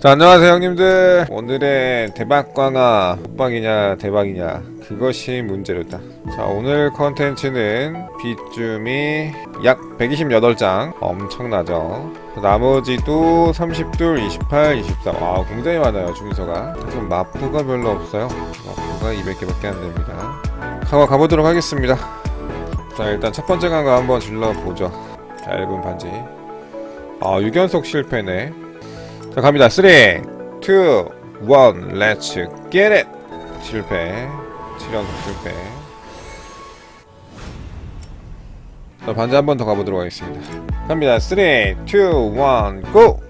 자 안녕하세요 형님들. 오늘의 대박광아 호박이냐 대박이냐 그것이 문제로다. 자 오늘 컨텐츠는 빗줌이 약 128장. 엄청나죠? 나머지도 30둘 28 24와 굉장히 많아요 주문서가 좀 마프가 별로 없어요. 마프가 200개밖에 안됩니다. 가고 가보도록 하겠습니다. 자 일단 첫 번째 강가 한번 질러보죠. 얇은 반지. 아 6연속 실패네 자 갑니다. 3 2 1 렛츠 get it. 실패. 7연속 실패. 자 반지 한 번 더 가보도록 하겠습니다. 갑니다. 3 2 1 고!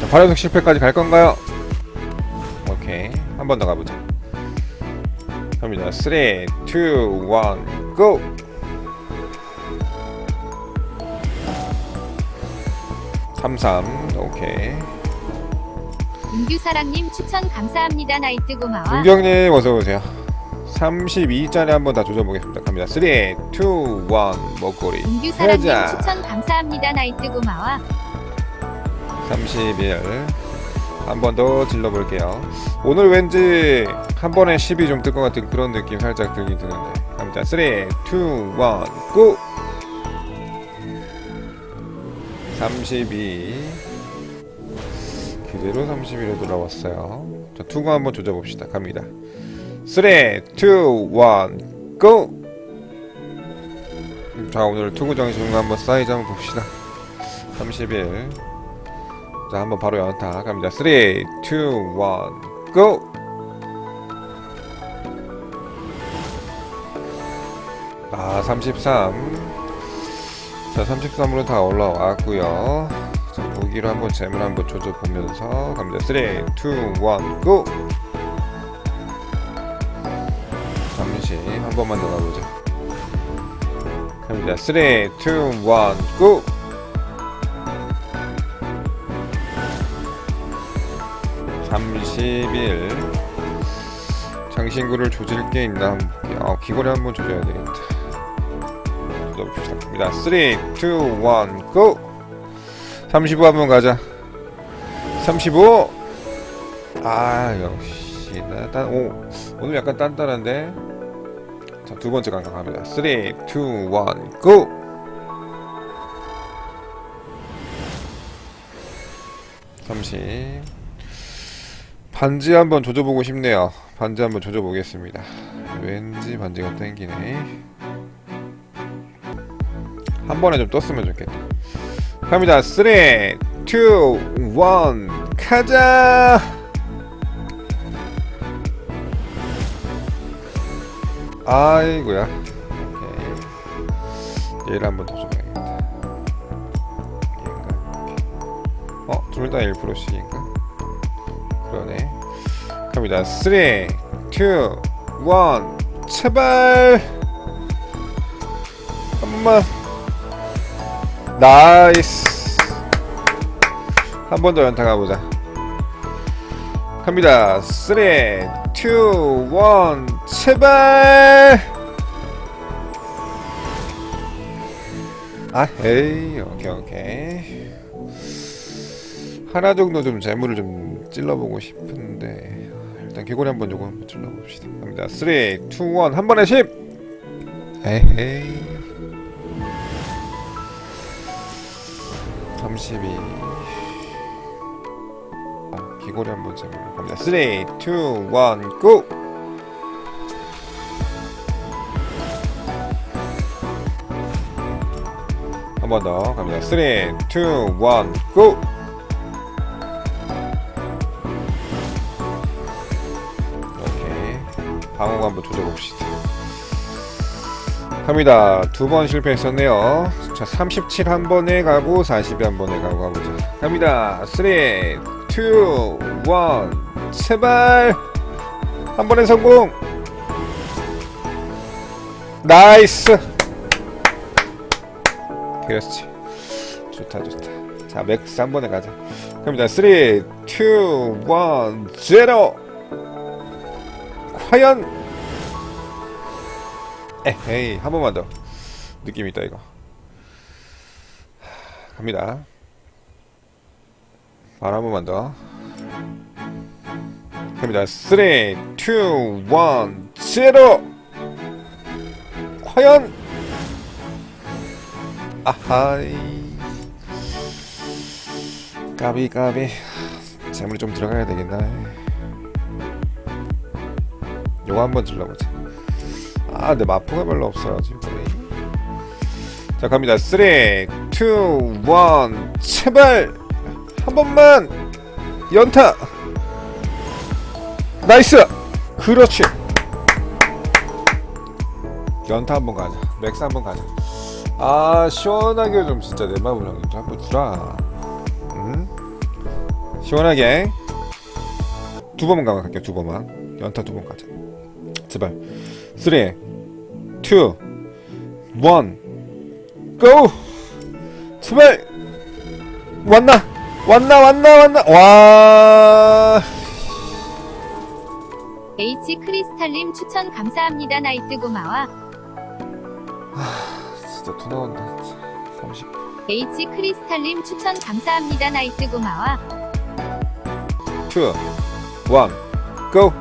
자 8연속 실패까지 갈 건가요? 오케이. 한 번 더 가보자 갑니다. 3 2 1 고! 33 오케이. 은규사랑님 추천 감사합니다 나이트 고마워. 은경님 어서오세요. 32짜리 한번 다 조져보겠습니다. 갑니다. 3 2 1 먹거리. 은규사랑님 추천 감사합니다 나이트 고마워. 31 한 번 더 질러볼게요. 오늘 왠지 한 번에 10이 좀 뜰 것 같은 그런 느낌 살짝 들긴 드는데. 갑니다. 3 2 1 고! 32 그대로 31에 돌아왔어요. 자 투구 한번 조져봅시다. 갑니다. 3 2 1 고! 자 오늘 투구 정신 한번 사이즈 한번 봅시다. 31 자 한번 바로 연타. 갑니다. 3 2 1 고! 아 33. 자 33으로 다 올라왔고요. 자 무기로 한번 잼을 한번 조져보면서 갑니다. 3 2 1 고! 잠시 한 번만 더 가보자 갑니다. 3 2 1 고! (31) 장신구를 조질 게 있나? 한번 볼게요 아 귀걸이 한번 조져야 되겠다 조져봅시다 갑니다 3 2 1 고! 35 한번 가자 35! 아 역시 나 딴 오 오늘 약간 단단한데 자 두 번째 강강 갑니다 3 2 1 고! 삼십 반지 한번 조져보고 싶네요. 반지 한번 조져보겠습니다. 왠지 반지가 땡기네. 한 번에 좀 떴으면 좋겠다. 갑니다. 3, 2, 1, 가자! 아이고야. 얘를 한번 더 줘봐야겠다. 얘인가? 어, 둘 다 1%씩인가? 그러네. 갑니다. 3, 2, 1, 제발! 한 번만. 나이스. 한 번 더 연타 가보자. 갑니다. 3, 2, 1, 제발! 아, 에이, 오케이, 오케이. 하나 정도 좀 재물을 좀 찔러보고 싶은데 일단 개구리 한번 요거 한번 찔러봅시다 갑니다 3, 2, 1, 한 번에 10! 에헤이 32 아, 귀걸이 한번 재물 갑니다. 3, 2, 1, 고! 한번 더 갑니다. 3, 2, 1, 고! 오케이. 방어구 한번 조져봅시다. 갑니다. 두 번 실패했었네요 자 37 한 번에 가고 40한 번에 가고 가보자 갑니다. 3 2 1 제발! 한 번에 성공! 나이스! 그렇지. 좋다 좋다. 자 맥스 한 번에 가자. 갑니다. 3 2 1 0 과연! 에헤이 한 번만 더. 느낌 있다 이거. 하, 갑니다 바로 한 번만 더. 갑니다. 3, 2, 1, 0! 과연! 아하이. 까비, 까비. 재물이 좀 들어가야 되겠나. 요거 한번 질러보자. 아, 근데 마포가 별로 없어가지고. 자, 갑니다. 3, 2, 1, 제발! 한 번만! 연타! 나이스! 그렇지! 연타 한 번 가자. 맥스 한 번 가자. 아, 시원하게 좀 진짜 내 마음을 좀 한번 주라. 응? 시원하게. 두 번만 가면 갈게요, 두 번만. 연타 두 번 가자. 제발. 3, 2, 1, 고! 제발! 왔나? 왔나, 왔나, 왔나? 와! H 크리스탈님 추천 감사합니다. 나이트 고마워. 진짜 토 나온다. 30. H 크리스탈님 추천 감사합니다. 나이트 고마워. 2, 1, 고!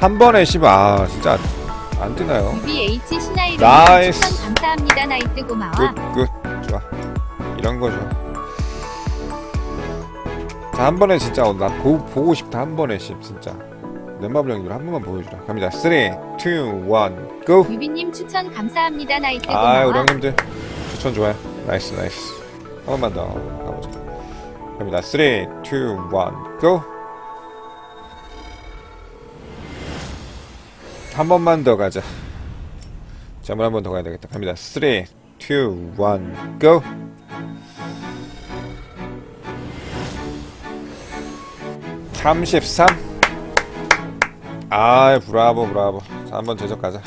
한 번에 씹어. 아, 진짜 안 뜨나요? 유비 H 신하이로 나이스. 추천 감사합니다. 나이트 고마워. 굿, 굿. 이런 거 좋아. 자, 한 번에 진짜, 어, 나 보, 보고 싶다. 한 번에 씹, 진짜. 넷마블 한 번만 보여주라. 갑니다. 3, 2, 1, 고! 유비님 추천 감사합니다. 나이트 아, 우리 고마워. 형님들 추천 좋아요. 나이스, 나이스. 한 번만 더 가보자. 갑니다. 3, 2, 1, 고! 한 번만 더 가자. 잠을 한 번 더 가야 되겠다. 갑니다. 3, 2, 1, 고! (33) 아 브라보 브라보. 자 한번 제적 가자.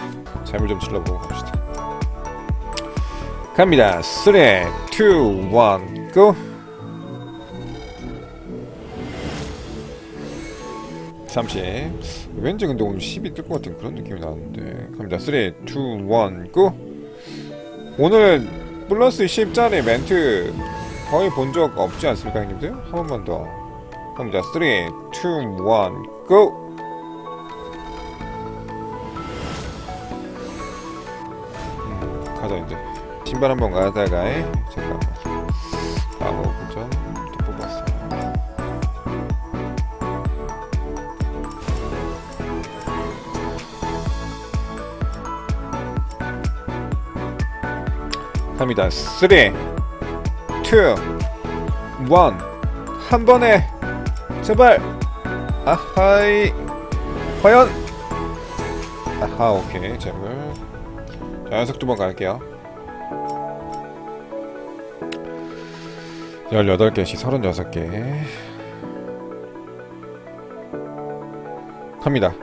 재물 좀 질러보고 갑시다. 갑니다. 3 2 1 고! 30 왠지 근데 오늘 10이 뜰 것 같은 그런 느낌이 나는데. 갑니다. 3 2 1 고! 오늘 플러스 10짜리 멘트 거의 본 적 없지 않습니까 형님들? 한 번만 더 갑니다 3 2 1 고! 음, 가자 이제 신발 한번 가다가 잠깐 갑니다. 3 2 1 한 번에. 제발. 아하이. 과연. 아하 오케이. 재물 자, 연속 두 번 갈게요. 18개씩 36개. 갑니다.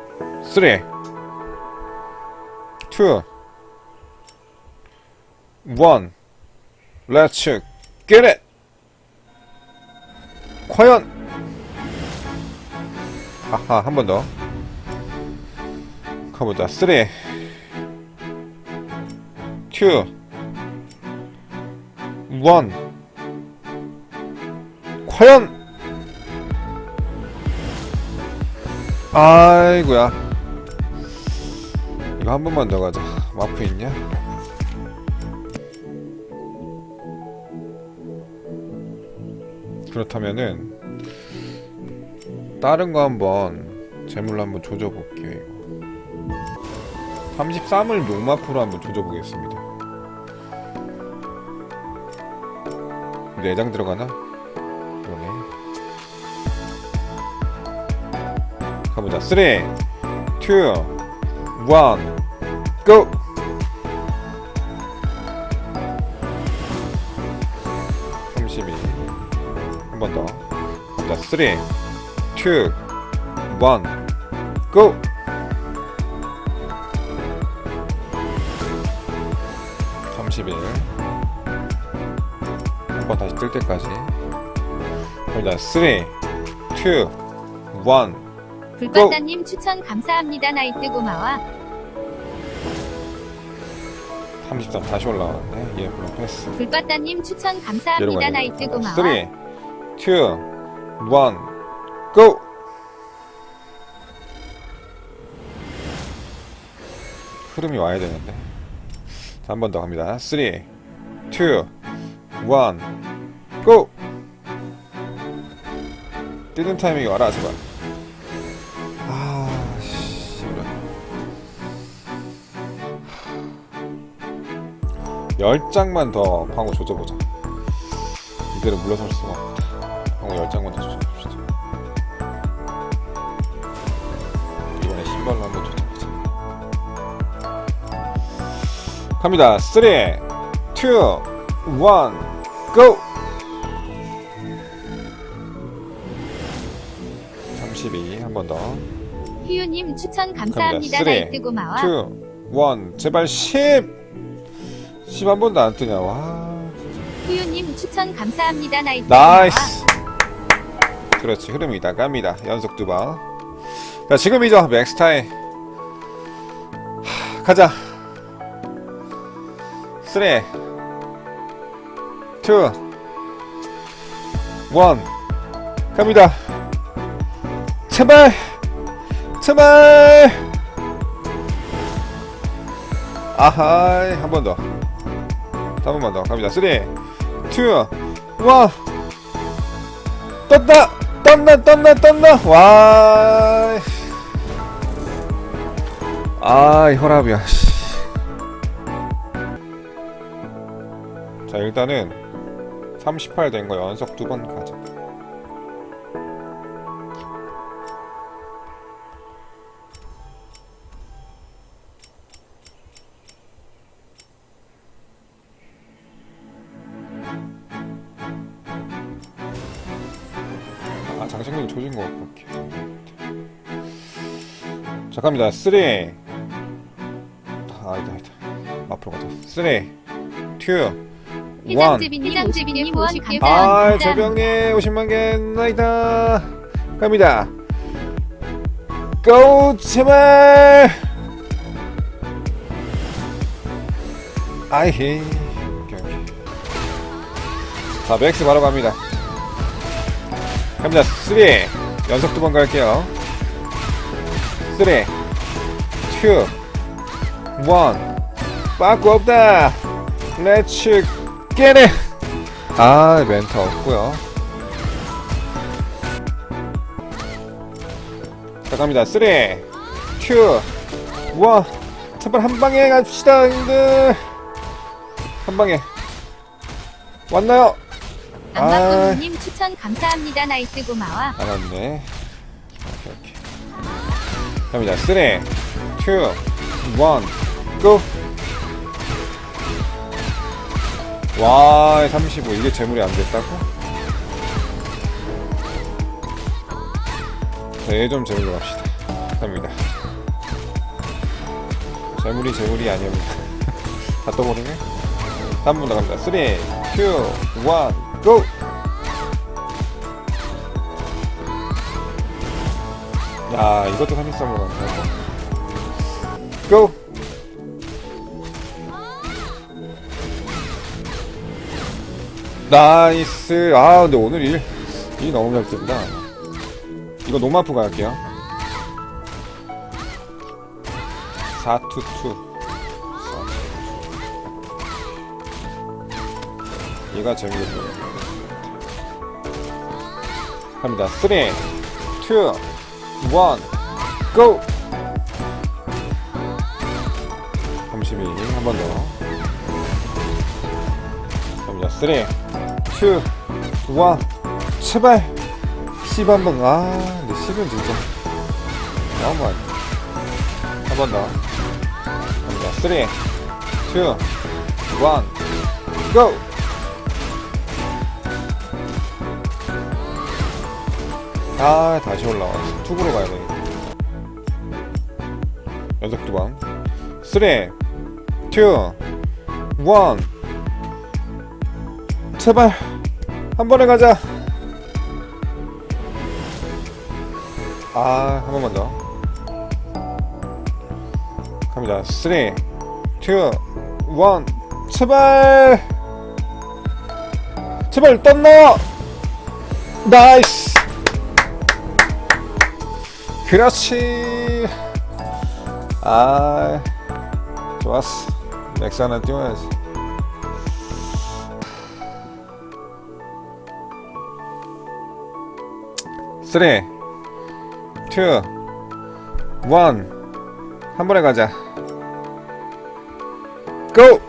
3, 2, 1. Let's get it! 과연! 아하, 한 번 더. 가보자. 3, 2, 1. 과연! 아이고야. 이거 한 번만 더 가자. 마프 있냐? 그렇다면은 다른 거 한번 재물로 한번 조져볼게요. 이거. 33을 용마프로 한번 조져보겠습니다. 내장 들어가나? 그러네. 가보자. 3, 2, 1, 고! 한 번 더. 가보자. 3, 2, 1, 고! (31) 한번 다시 뜰 때까지 갑니다 3 2 1 불바다님 추천 감사합니다. 나이트 고마워. 33 다시 올라왔네 예 물론 패스 불바다님 추천 감사합니다. 나이트. 고마워. 3 2 2, 1, GO! 흐름이 와야 되는데. 자, 한 번 더 갑니다. 3, 2, 1, GO! 뜨는 타이밍이 와라, 제발. 아, 씨. 열 장만 더 방어 조져보자. 이대로 물러설 수가 없다. 방어 열 장만 더 조져봅시다. 이번에 신발로 한번 조져보자. 갑니다. 3, 2, 1, GO! 32, 한 번 더. 희유님 추천 감사합니다. 갑니다. 나이트 고마워. 2, 1, 제발 10! 10 한 번도 안 뜨냐, 와. 희유님 추천 감사합니다. 나이트 나이스! 그렇지, 흐름이 다 갑니다. 연속 두 번. 자, 지금이죠, 맥스타임. 하, 가자. 3, 2, 1, 갑니다. 제발! 제발! 아하이, 한 번 더. 한 번만 더. 갑니다. 3, 2, 1. 떴다! 떴나, 떴나, 떴나! 와. 아, 혈압이야, 씨. 자, 일단은 38 된 거 연속 두 번 가자. 아 장식민이 조진 것 같고 오케이. 자 갑니다. 3아 아니다 아니다 앞으로 가자. 3 2 1 희장지비님 희장지비님 후원 아 감사합니다. 재병님 50만 개 나이다. 갑니다. 고 제발. 아이 오케이 오케이. 자 맥스 바로 갑니다 갑니다. 3 연속 두 번 갈게요. 3 2 1 빠꾸 없다. 렛츠 겟잇 아 멘트 없고요. 자 갑니다. 3 2 1 제발 한 방에 갑시다 형들. 한 방에. 왔나요? 안마꾸님 추천 감사합니다. 나이트 고마워. 알았네. 오케이, 오케이. 갑니다. 3, 2, 1, GO! 와, 35. 이게 재물이 안 됐다고? 네, 좀 재물로 갑시다. 갑니다. 재물이 재물이 아니옵니다. 다 떠버리네? 한번더 갑니다. 3, 2, 1, GO! 야 이것도 33으로 간다 고! 나이스. 아 근데 오늘 일, 일 너무 잘 뜬다. 이거 노마프 갈게요. 422 얘가 재밌겠네 갑니다 3 2 1 GO! 32, 한 번 더. 갑니다. 3, 2, 1, 제발! 10 한 번, 아, 근데 10은 진짜. 너무 많이. 한번 더. 갑니다. 3, 2, 1, GO! 아 다시 올라와. 툭으로 가야 되겠다. 연속 두방. 3 2 1 제발 한 번에 가자. 아 한 번만 더. 갑니다. 3 2 1 제발! 제발 떴나 나이스 그렇지. 아 좋았어. 맥스 하나 띄워야지. 쓰리 투 원. 한 번에 가자. 고!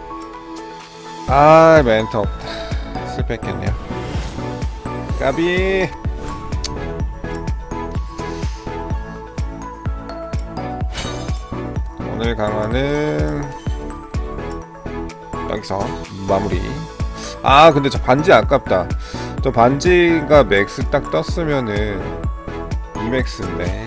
아 멘트 없다. 실패했겠네요. 까비 오늘 강화는 여기서 마무리. 아 근데 저 반지 아깝다. 저 반지가 맥스 딱 떴으면은 2맥스인데